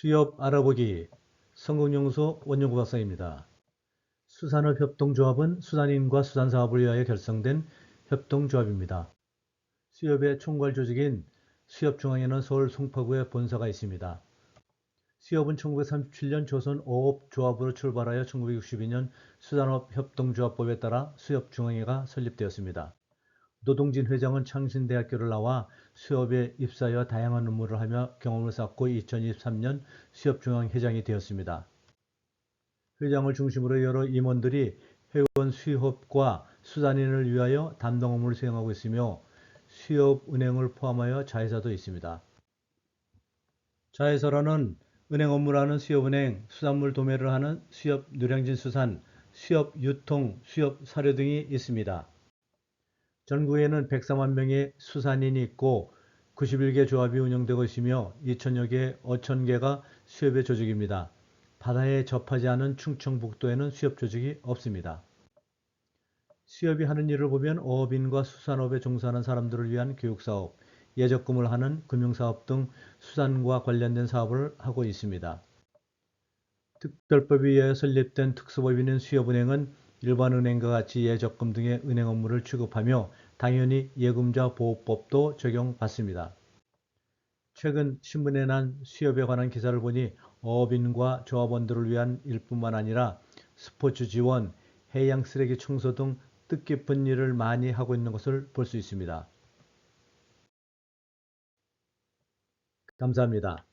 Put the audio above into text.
수협 알아보기 성공연구소 원영구 박사입니다. 수산업 협동조합은 수산인과 수산사업을 위하여 결성된 협동조합입니다. 수협의 총괄 조직인 수협중앙에는 서울 송파구에 본사가 있습니다. 수협은 1937년 조선 어업조합으로 출발하여 1962년 수산업 협동조합법에 따라 수협중앙회가 설립되었습니다. 노동진 회장은 창신대학교를 나와 수협에 입사하여 다양한 업무를 하며 경험을 쌓고 2023년 수협중앙회장이 되었습니다. 회장을 중심으로 여러 임원들이 회원 수협과 수산인을 위하여 담당 업무를 수행하고 있으며 수협은행을 포함하여 자회사도 있습니다. 자회사로는 은행 업무를 하는 수협은행, 수산물 도매를 하는 수협 노량진 수산, 수협 유통, 수협 사료 등이 있습니다. 전국에는 104만 명의 수산인이 있고 91개 조합이 운영되고 있으며 2천여 개의 어천 개가 수협의 조직입니다. 바다에 접하지 않은 충청북도에는 수협 조직이 없습니다. 수협이 하는 일을 보면 어업인과 수산업에 종사하는 사람들을 위한 교육사업, 예적금을 하는 금융사업 등 수산과 관련된 사업을 하고 있습니다. 특별법에 의하여 설립된 특수법인인 수협은행은 일반 은행과 같이 예적금 등의 은행 업무를 취급하며 당연히 예금자 보호법도 적용받습니다. 최근 신문에 난 수협에 관한 기사를 보니 어업인과 조합원들을 위한 일뿐만 아니라 스포츠 지원, 해양 쓰레기 청소 등 뜻깊은 일을 많이 하고 있는 것을 볼 수 있습니다. 감사합니다.